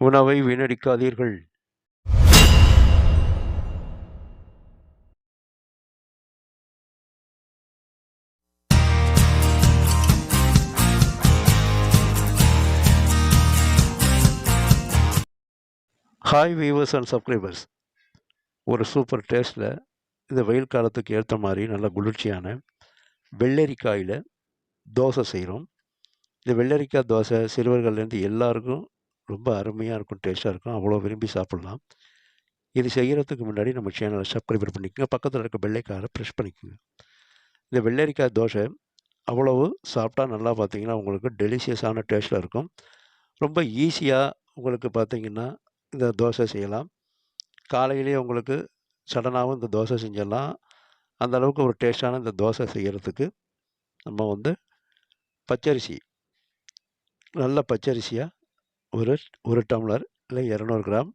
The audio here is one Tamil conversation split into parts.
உணவை வீணடிக்காதீர்கள். ஹாய் வீவர்ஸ் அண்ட் சப்ஸ்கிரைபர்ஸ் ஒரு சூப்பர் டேஸ்ட்டில் இந்த வெயில் காலத்துக்கு ஏற்ற மாதிரி நல்ல குளிர்ச்சியான வெள்ளரிக்காயில் தோசை செய்கிறோம் இந்த வெள்ளரிக்காய் தோசை சிறுவர்கள்லேருந்து எல்லாருக்கும் ரொம்ப அருமையாக இருக்கும் டேஸ்ட்டாக இருக்கும். அவ்வளோ விரும்பி சாப்பிட்லாம். இது செய்கிறதுக்கு முன்னாடி நம்ம சேனலை சப்ஸ்கிரைபர் பண்ணிக்கோங்க. பக்கத்தில் இருக்க வெள்ளைக்காரை ப்ரெஷ் பண்ணிக்கோங்க. இந்த வெள்ளரிக்காய் தோசை அவ்வளவு சாப்பிட்டா நல்லா பார்த்தீங்கன்னா உங்களுக்கு டெலிஷியஸான டேஸ்ட்டில் இருக்கும். ரொம்ப ஈஸியாக உங்களுக்கு பார்த்தீங்கன்னா இந்த தோசை செய்யலாம். காலையிலேயே உங்களுக்கு சடனாகவும் இந்த தோசை செஞ்சிடலாம். அந்த அளவுக்கு ஒரு டேஸ்டான இந்த தோசை செய்கிறதுக்கு நம்ம வந்து பச்சரிசி நல்ல பச்சரிசியாக ஒரு ஒரு டம்ளர் இல்லை இரநூறு கிராம்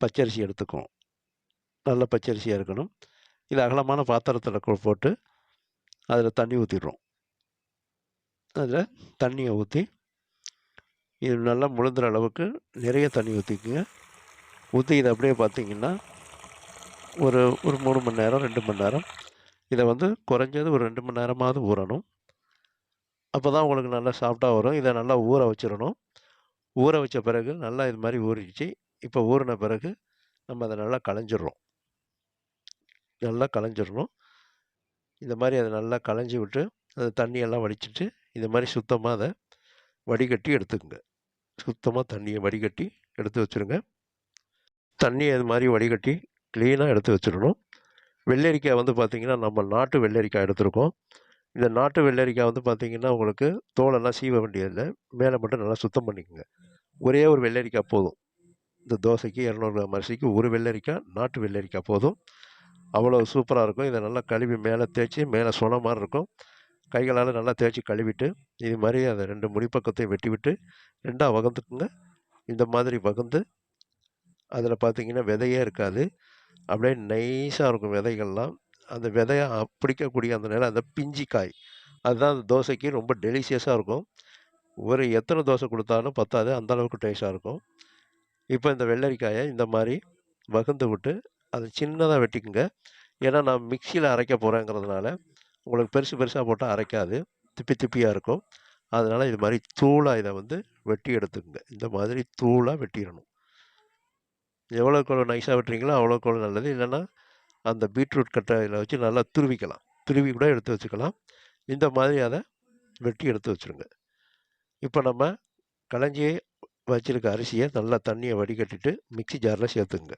பச்சரிசி எடுத்துக்கும் நல்ல பச்சரிசியாக இருக்கணும். இது அகலமான பாத்திரத்தில் போட்டு அதில் தண்ணி ஊற்றிடுறோம் அதில் தண்ணியை ஊற்றி இது நல்லா முழுந்துற அளவுக்கு நிறைய தண்ணி ஊற்றிக்குங்க ஊற்றி இதை அப்படியே பார்த்தீங்கன்னா ஒரு ஒரு மூணு மணி நேரம் ரெண்டு மணி நேரம் இதை வந்து குறைஞ்சது ஒரு ரெண்டு மணி நேரமாவது ஊறணும். அப்போ தான் உங்களுக்கு நல்லா சாஃப்டாக வரும். இதை நல்லா ஊற வச்சிடணும். ஊற வச்ச பிறகு நல்லா இது மாதிரி ஊறிடுச்சு. இப்போ ஊறின பிறகு நம்ம அதை நல்லா களைஞ்சிடுறோம் நல்லா களைஞ்சிடணும் இந்த மாதிரி அதை நல்லா களைஞ்சி விட்டு அந்த தண்ணியெல்லாம் வடிச்சிட்டு இந்த மாதிரி சுத்தமாக அதை வடிகட்டி எடுத்துக்கோங்க. சுத்தமாக தண்ணியை வடிகட்டி எடுத்து வச்சுருங்க. தண்ணியை இது மாதிரி வடிகட்டி க்ளீனாக எடுத்து வச்சிடணும். வெள்ளரிக்காய் வந்து பார்த்திங்கன்னா நம்ம நாட்டு வெள்ளரிக்காய் எடுத்திருக்கோம். இந்த நாட்டு வெள்ளரிக்காய் வந்து பார்த்திங்கன்னா உங்களுக்கு தோலெல்லாம் சீவ வேண்டியதில்லை. மேலே மட்டும் நல்லா சுத்தம் பண்ணிக்கோங்க. ஒரே ஒரு வெள்ளரிக்காய் போதும். இந்த தோசைக்கு இரநூறு கிராம் அரிசிக்கு ஒரு வெள்ளரிக்காய் நாட்டு வெள்ளரிக்காய் போதும். அவ்வளோ சூப்பராக இருக்கும். இதை நல்லா கழுவி மேலே தேய்ச்சி மேலே சொன்ன மாதிரி இருக்கும். கைகளால் நல்லா தேய்ச்சி கழுவிட்டு இது மாதிரி அதை ரெண்டு முடிப்பக்கத்தையும் வெட்டி விட்டு ரெண்டாக வகுந்துக்குங்க. இந்த மாதிரி வகுந்து அதில் பார்த்தீங்கன்னா விதையே இருக்காது. அப்படியே நைஸாக இருக்கும் விதைகள்லாம். அந்த விதையை பிடிக்கக்கூடிய அந்த நேரம் அந்த பிஞ்சி காய் அதுதான் அந்த தோசைக்கு ரொம்ப டெலிஷியஸாக இருக்கும். ஒரு எத்தனை தோசை கொடுத்தாலும் பத்தாது. அந்த அளவுக்கு டேஸ்ட்டாக இருக்கும். இப்போ இந்த வெள்ளரிக்காயை இந்த மாதிரி வகுந்து விட்டு அதை சின்னதாக வெட்டிக்குங்க. ஏன்னா நான் மிக்சியில் அரைக்க போகிறேங்கிறதுனால உங்களுக்கு பெருசு பெருசாக போட்டால் அரைக்காது. திப்பி திப்பியாக இருக்கும். அதனால் இது மாதிரி தூளாக இதை வந்து வெட்டி எடுத்துக்குங்க. இந்த மாதிரி தூளாக வெட்டிடணும். எவ்வளோக்கு எவ்வளோ நைஸாக வெட்டுறீங்களோ அவ்வளோக்கு எவ்வளோ நல்லது. இல்லைன்னா அந்த பீட்ரூட் கட்டையில் வச்சு நல்லா துருவிக்கலாம். துருவி கூட எடுத்து வச்சுக்கலாம். இந்த மாதிரி அதை வெட்டி எடுத்து வச்சுருங்க. இப்போ நம்ம களைஞ்சி வச்சிருக்க அரிசியை நல்லா தண்ணியை வடிகட்டிட்டு மிக்ஸி ஜாரில் சேர்த்துங்க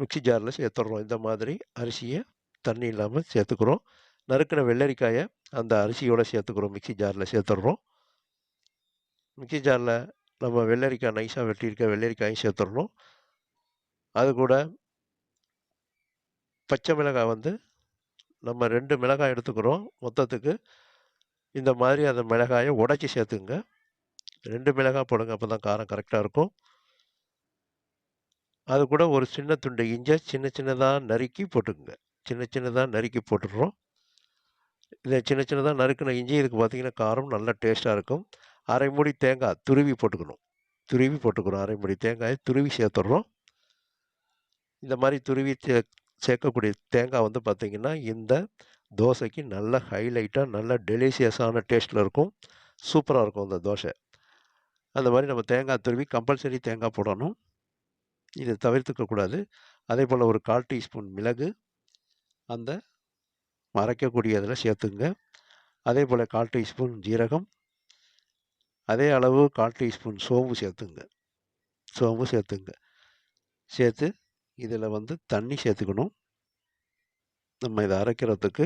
மிக்ஸி ஜாரில் சேர்த்துடுறோம் இந்த மாதிரி அரிசியை தண்ணி இல்லாமல் சேர்த்துக்கிறோம். நறுக்கின வெள்ளரிக்காயை அந்த அரிசியோட சேர்த்துக்கிறோம். மிக்ஸி ஜாரில் சேர்த்துடுறோம் மிக்ஸி ஜாரில் நம்ம வெள்ளரிக்காய் நைஸாக வெட்டியிருக்க வெள்ளரிக்காயும் சேர்த்துடணும் அது கூட பச்சை மிளகாய் வந்து நம்ம ரெண்டு மிளகாய் எடுத்துக்கிறோம். மொத்தத்துக்கு இந்த மாதிரி அந்த மிளகாயை உடச்சி சேர்த்துங்க. ரெண்டு மிளகாய் போடுங்க அப்போ தான் காரம் கரெக்டாக இருக்கும். அது கூட ஒரு சின்ன துண்டு இஞ்சை சின்ன சின்னதாக நறுக்கி போட்டுக்குங்க. சின்ன சின்னதாக நறுக்கி போட்டுடுறோம். இதை சின்ன சின்னதாக நறுக்கின இஞ்சி இதுக்கு பார்த்தீங்கன்னா காரம் நல்லா டேஸ்ட்டாக இருக்கும். அரை மூடி தேங்காய் துருவி போட்டுக்கணும். துருவி போட்டுக்கிறோம் அரை மூடி தேங்காயை துருவி சேர்த்துட்றோம். இந்த மாதிரி துருவி சே சேர்க்கக்கூடிய தேங்காய் வந்து பார்த்திங்கன்னா இந்த தோசைக்கு நல்ல ஹைலைட்டாக நல்ல டெலிஷியஸான டேஸ்ட்டில் இருக்கும். சூப்பராக இருக்கும் அந்த தோசை. அந்த மாதிரி நம்ம தேங்காய் துருவி கம்பல்சரி தேங்காய் போடணும். இதை தவிர்த்துக்கக்கூடாது அதே போல் ஒரு கால் டீஸ்பூன் மிளகு அந்த மறைக்கக்கூடிய இதில் சேர்த்துங்க. அதே போல் கால் டீஸ்பூன் ஜீரகம் அதே அளவு கால் டீஸ்பூன் சோம்பு சேர்த்துங்க. சோம்பு சேர்த்துங்க. சேர்த்து இதில் வந்து தண்ணி சேர்த்துக்கணும். நம்ம இதை அரைக்கிறதுக்கு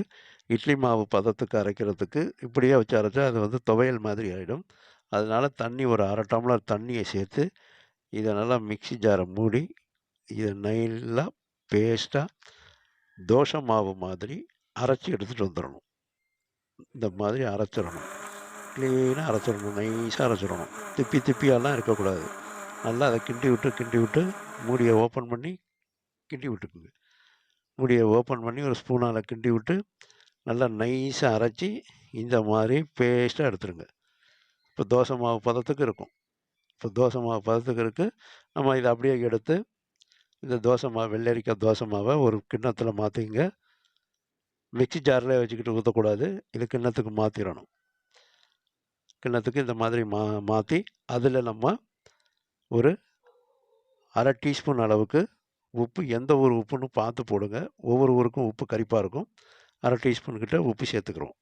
இட்லி மாவு பதத்துக்கு அரைக்கிறதுக்கு இப்படியே வச்சு அரைச்சா அது வந்து துவையல் மாதிரி ஆகிடும் அதனால தண்ணி ஒரு அரை டம்ளர் தண்ணியை சேர்த்து இதை நல்லா மிக்ஸி ஜாரை மூடி இதை நல்லா பேஸ்ட்டாக தோசை மாவு மாதிரி அரைச்சி எடுத்துகிட்டு வந்துடணும் இந்த மாதிரி அரைச்சிடணும் க்ளீனாக அரைச்சிடணும் நைஸாக அரைச்சிடணும் திப்பி திப்பியெல்லாம் இருக்கக்கூடாது. நல்லா அதை கிண்டி விட்டு கிண்டி விட்டு மூடியை ஓப்பன் பண்ணி கிண்டி விட்டுக்குங்க. மூடியை ஓப்பன் பண்ணி ஒரு ஸ்பூனால் கிண்டி விட்டு நல்லா நைஸாக அரைச்சி இந்த மாதிரி பேஸ்ட்டாக எடுத்துருங்க. இப்போ தோசை மாவு பதத்துக்கு இருக்கும். இப்போ தோசை மாவு பதத்துக்கு இருக்குது நம்ம இதை அப்படியே எடுத்து இந்த தோசை மாவு வெள்ளரிக்காய் தோசை மாவை ஒரு கிண்ணத்தில் மாற்றிங்க மிக்சி ஜாரில் வச்சுக்கிட்டு ஊற்றக்கூடாது இது கிண்ணத்துக்கு மாற்றிடணும் கிண்ணத்துக்கு இந்த மாதிரி மா மாற்றி அதில் நம்ம ஒரு அரை டீஸ்பூன் அளவுக்கு உப்பு எந்த ஒரு உப்புன்னு பார்த்து போடுங்க. ஒவ்வொரு ஊருக்கும் உப்பு கரிப்பாக இருக்கும். அரை டீஸ்பூன் கிட்ட உப்பு சேர்த்துக்கிறோம்.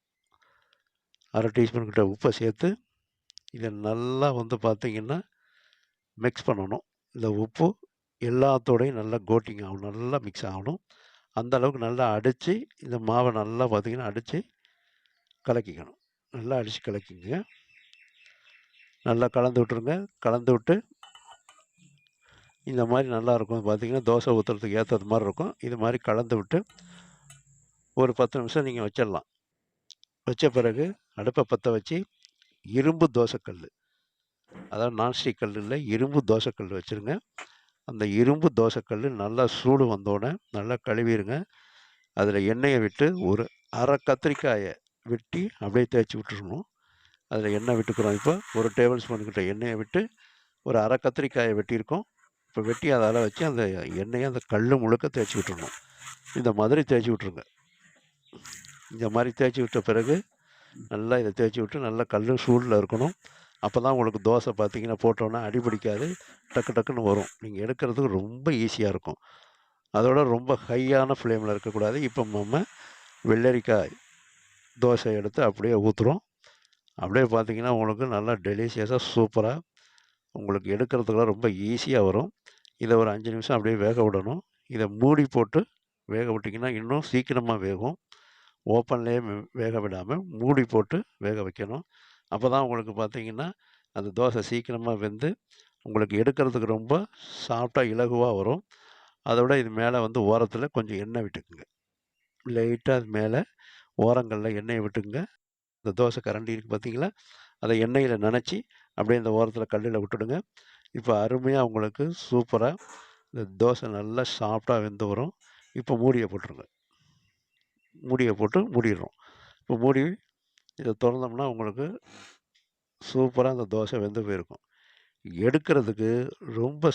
அரை டீஸ்பூன் கிட்ட உப்பை சேர்த்து இதை நல்லா வந்து பார்த்திங்கன்னா மிக்ஸ் பண்ணணும். இந்த உப்பு எல்லாத்தோடையும் நல்லா கோட்டிங் ஆகணும். நல்லா மிக்ஸ் ஆகணும். அந்த அளவுக்கு நல்லா அடித்து இந்த மாவை நல்லா பார்த்திங்கன்னா அடித்து கலக்கிக்கணும். நல்லா அடித்து கலக்கிங்க. நல்லா கலந்து விட்ருங்க கலந்து விட்டு இந்த மாதிரி நல்லாயிருக்கும். பார்த்திங்கன்னா பார்த்தீங்கன்னா தோசை ஊற்றுறதுக்கு ஏற்றது மாதிரி இருக்கும். இது மாதிரி கலந்து விட்டு ஒரு பத்து நிமிஷம் நீங்கள் வச்சிடலாம். வச்ச பிறகு அடுப்பை பற்ற வச்சு இரும்பு தோசைக்கல் அதாவது நான்ஸ்டிக் கல் இல்லை இரும்பு தோசைக்கல் வச்சுருங்க. அந்த இரும்பு தோசைக்கல் நல்லா சூடு வந்தோடனே நல்லா கழுவிடுங்க அதில் எண்ணெயை விட்டு ஒரு அரை கத்திரிக்காயை வெட்டி அப்படியே தேய்ச்சி விட்டுருணும் அதில் எண்ணெய் விட்டுக்கிறோம். இப்போ ஒரு டேபிள் ஸ்பூன் கிட்ட எண்ணெயை விட்டு ஒரு அரை கத்திரிக்காயை வெட்டியிருக்கோம். இப்போ வெட்டி அதால் வச்சு அந்த எண்ணெயை அந்த கல் முழுக்க தேய்ச்சி விட்டுறணும் இந்த மாதிரி தேய்ச்சி விட்ருங்க இந்த மாதிரி தேய்ச்சி விட்ட பிறகு நல்லா இதை தேய்ச்சி விட்டு நல்லா கல் சூடில் இருக்கணும். அப்போ தான் உங்களுக்கு தோசை பார்த்தீங்கன்னா போட்டோன்னா அடிபிடிக்காது டக்கு டக்குன்னு வரும். நீங்கள் எடுக்கிறதுக்கு ரொம்ப ஈஸியாக இருக்கும். அதோட ரொம்ப ஹையான ஃப்ளேமில் இருக்கக்கூடாது. இப்போ நம்ம வெள்ளரிக்காய் தோசை எடுத்து அப்படியே ஊற்றுறோம் அப்படியே பார்த்தீங்கன்னா உங்களுக்கு நல்லா டெலிஷியஸாக சூப்பராக உங்களுக்கு எடுக்கிறதுக்குலாம் ரொம்ப ஈஸியாக வரும். இதை ஒரு அஞ்சு நிமிஷம் அப்படியே வேக விடணும். இதை மூடி போட்டு வேக விட்டிங்கன்னா இன்னும் சீக்கிரமாக வேகும். ஓப்பன்லேயே வேக விடாமல் மூடி போட்டு வேக வைக்கணும். அப்போ தான் உங்களுக்கு பார்த்தீங்கன்னா அந்த தோசை சீக்கிரமாக வெந்து உங்களுக்கு எடுக்கிறதுக்கு ரொம்ப சாஃப்டாக இலகுவாக வரும். அதோட இது மேலே வந்து ஓரத்தில் கொஞ்சம் எண்ணெய் விட்டுக்குங்க. லைட்டாக அது மேலே ஓரங்களில் எண்ணெயை விட்டுக்குங்க. இந்த தோசை கரண்டி இருக்குது பார்த்திங்களா? அதை எண்ணெயில் நினச்சி அப்படியே இந்த ஓரத்தில் கல்லில் விட்டுடுங்க. இப்போ அருமையாக உங்களுக்கு சூப்பராக இந்த தோசை நல்லா சாஃப்டாக வெந்து வரும். இப்போ மூடியை போட்டுருங்க. மூடியை போட்டு மூடிடுறோம். இப்போ மூடி இதை திறந்தோம்னா உங்களுக்கு சூப்பராக அந்த தோசை வெந்து போயிருக்கும். எடுக்கிறதுக்கு ரொம்ப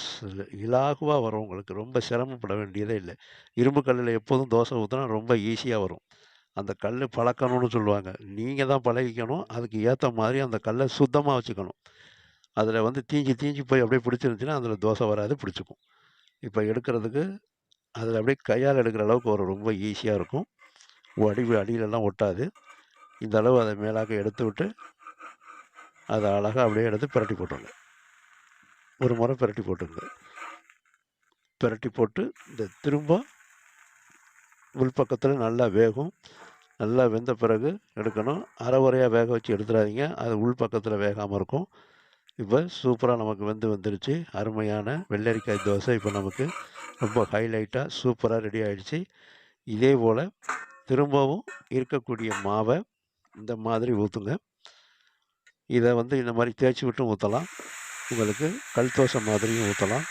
இலாகுவாக வரும் உங்களுக்கு. ரொம்ப சிரமப்பட வேண்டியதே இல்லை. இரும்பு கல்லில் எப்போதும் தோசை ஊற்றினா ரொம்ப ஈஸியாக வரும். அந்த கல் பழக்கணும்னு சொல்லுவாங்க. நீங்கள் தான் பழகிக்கணும். அதுக்கு ஏற்ற மாதிரி அந்த கல்லை சுத்தமாக வச்சுக்கணும். அதில் வந்து தீஞ்சி தீஞ்சி போய் அப்படியே பிடிச்சிருந்துச்சின்னா அதில் தோசை வராது பிடிச்சிக்கும். இப்போ எடுக்கிறதுக்கு அதில் அப்படியே கையால் எடுக்கிற அளவுக்கு ஒரு ரொம்ப ஈஸியாக இருக்கும். வடிவு அடியிலெல்லாம் ஒட்டாது. இந்த அளவு அதை மேலாக்க எடுத்து விட்டு அதை அழகாக அப்படியே எடுத்து பிரட்டி போட்டுருங்க. ஒரு முறை பிரட்டி போட்டுங்க பிரட்டி போட்டு இந்த திரும்ப உள்பக்கத்தில் நல்லா வேகும். நல்லா வெந்த பிறகு எடுக்கணும். அரை உரையாக வேக வச்சு எடுத்துடாதீங்க. அது உள் பக்கத்தில் வேகாமல் இருக்கும். இப்போ சூப்பராக நமக்கு வெந்து வந்துருச்சு. அருமையான வெள்ளரிக்காய் தோசை இப்போ நமக்கு ரொம்ப ஹைலைட்டாக சூப்பராக ரெடி ஆகிடுச்சு இதே போல் திரும்பவும் இருக்கக்கூடிய மாவை இந்த மாதிரி ஊற்றுங்க இதை வந்து இந்த மாதிரி தேய்ச்சி விட்டும் ஊற்றலாம் உங்களுக்கு கல் தோசை மாதிரியும் ஊற்றலாம்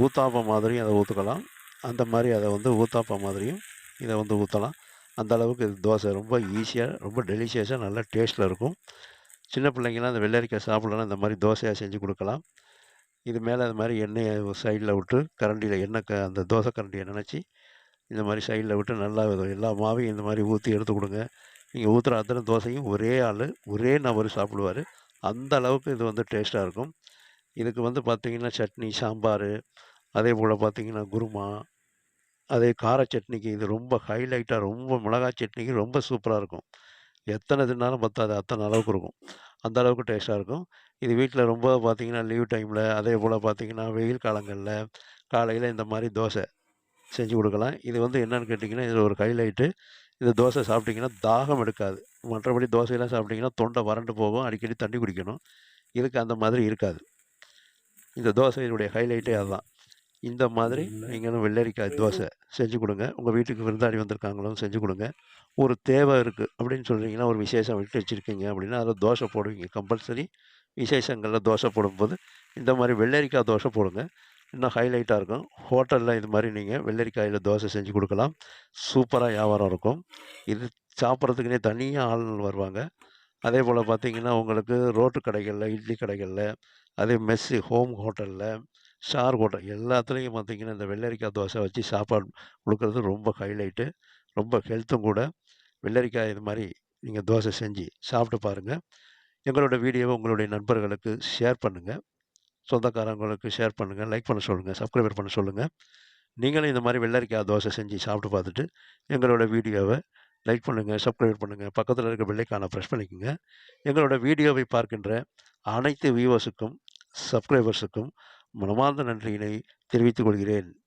ஊத்தாப்பம் மாதிரியும் அதை ஊற்றுக்கலாம் அந்த மாதிரி அதை வந்து ஊத்தாப்பம் மாதிரியும் இதை வந்து ஊற்றலாம் அந்த அளவுக்கு இது தோசை ரொம்ப ஈஸியாக ரொம்ப டெலிஷியஸாக நல்லா டேஸ்ட்டில் இருக்கும். சின்ன பிள்ளைங்களாம் அந்த வெள்ளரிக்காய் சாப்பிட்லன்னா இந்த மாதிரி தோசையாக செஞ்சு கொடுக்கலாம். இது மேலே அது மாதிரி எண்ணெயை சைடில் விட்டு கரண்டியில் எண்ணெய் க அந்த தோசை கரண்டியை நினச்சி இந்த மாதிரி சைடில் விட்டு நல்லா எல்லா மாவையும் இந்த மாதிரி ஊற்றி எடுத்து கொடுங்க. நீங்கள் ஊற்றுற அத்தனை தோசையும் ஒரே ஆள் ஒரே நபர் சாப்பிடுவார். அந்த அளவுக்கு இது வந்து டேஸ்ட்டாக இருக்கும். இதுக்கு வந்து பார்த்திங்கன்னா சட்னி சாம்பார் அதே போல் பார்த்திங்கன்னா குருமா அதே கார சட்னிக்கு இது ரொம்ப ஹைலைட்டாக ரொம்ப மிளகாய் சட்னிக்கு ரொம்ப சூப்பராக இருக்கும். எத்தனை தின்னாலும் பத்தாது அத்தனை அளவுக்கு இருக்கும். அந்த அளவுக்கு டேஸ்ட்டாக இருக்கும். இது வீட்டில் ரொம்ப பார்த்திங்கன்னா லீவ் டைமில் அதே போல் பார்த்திங்கன்னா வெயில் காலங்களில் காலையில் இந்த மாதிரி தோசை செஞ்சு கொடுக்கலாம். இது வந்து என்னென்னு கேட்டிங்கன்னா இதில் ஒரு ஹைலைட்டு. இந்த தோசை சாப்பிட்டிங்கன்னா தாகம் எடுக்காது. மற்றபடி தோசையெல்லாம் சாப்பிட்டிங்கன்னா தொண்டை வறண்டு போகும் அடிக்கடி தண்ணி குடிக்கணும். இதுக்கு அந்த மாதிரி இருக்காது. இந்த தோசையினுடைய ஹைலைட்டே அதுதான். இந்த மாதிரி நீங்களும் வெள்ளரிக்காய் தோசை செஞ்சு கொடுங்க. உங்கள் வீட்டுக்கு விருந்தாடி வந்திருக்காங்களும் செஞ்சு கொடுங்க. ஒரு தேவை இருக்குது அப்படின்னு சொல்கிறீங்கன்னா ஒரு விசேஷம் விட்டு வச்சுருக்கீங்க அப்படின்னா அதில் தோசை போடுவீங்க. கம்பல்சரி விசேஷங்களில் தோசை போடும்போது இந்த மாதிரி வெள்ளரிக்காய் தோசை போடுங்க. இன்னும் ஹைலைட்டாக இருக்கும். ஹோட்டலில் இது மாதிரி நீங்கள் வெள்ளரிக்காயில் தோசை செஞ்சு கொடுக்கலாம். சூப்பராக வியாபாரம் இருக்கும். இது சாப்பிட்றதுக்குனே தனியாக ஆள் வருவாங்க. அதே போல் பார்த்திங்கன்னா உங்களுக்கு ரோட்டு கடைகளில் இட்லி கடைகளில் அதே மெஸ்ஸு ஹோம் ஹோட்டலில் ஸ்டார் ஹோட்டல் எல்லாத்துலேயும் பார்த்தீங்கன்னா இந்த வெள்ளரிக்காய் தோசை வச்சு சாப்பாடு கொடுக்குறது ரொம்ப ஹைலைட்டு ரொம்ப ஹெல்த்தும் கூட. வெள்ளரிக்காய் இது மாதிரி நீங்கள் தோசை செஞ்சு சாப்பிட்டு பாருங்கள் எங்களோட வீடியோவை உங்களுடைய நண்பர்களுக்கு ஷேர் பண்ணுங்கள் சொந்தக்காரங்களுக்கு ஷேர் பண்ணுங்கள் லைக் பண்ண சொல்லுங்கள் சப்ஸ்கிரைபர் பண்ண சொல்லுங்கள் நீங்களும் இந்த மாதிரி வெள்ளரிக்காய் தோசை செஞ்சு சாப்பிட்டு பார்த்துட்டு எங்களோட வீடியோவை லைக் பண்ணுங்கள் சப்ஸ்கிரைப் பண்ணுங்கள் பக்கத்தில் இருக்க வெள்ளைக்கான ப்ரெஸ் பண்ணிக்கோங்க. எங்களோட வீடியோவை பார்க்கின்ற அனைத்து வியூவர்ஸுக்கும் சப்ஸ்கிரைபர்ஸுக்கும் மனமார்ந்த நன்றியினை தெரிவித்துக் கொள்கிறேன்.